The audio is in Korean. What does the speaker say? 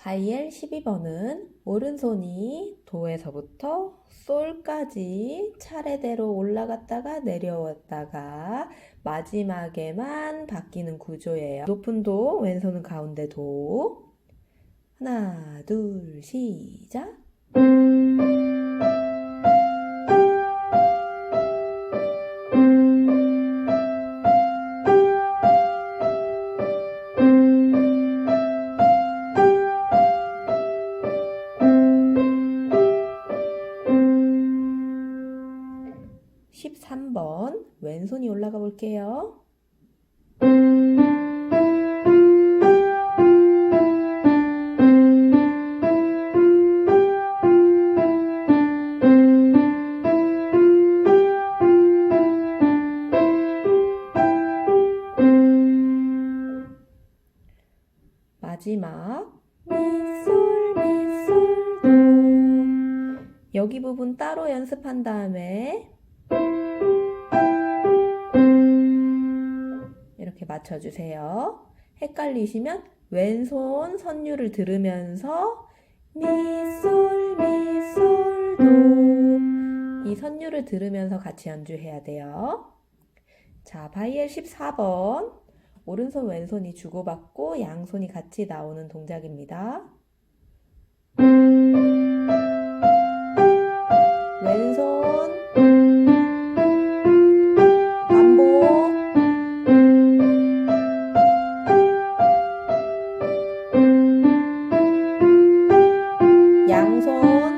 바이엘 12번은 오른손이 도에서부터 솔까지 차례대로 올라갔다가 내려왔다가 마지막에만 바뀌는 구조예요. 높은 도, 왼손은 가운데 도. 하나, 둘, 시작. 13번. 왼손이 올라가 볼게요. 마지막. 미솔 미솔 도. 여기 부분 따로 연습한 다음에 맞춰주세요. 헷갈리시면 왼손 선율을 들으면서 미솔 미솔 도 이 선율을 들으면서 같이 연주해야 돼요. 자, 바이엘 14번 오른손 왼손이 주고받고 양손이 같이 나오는 동작입니다. Oh.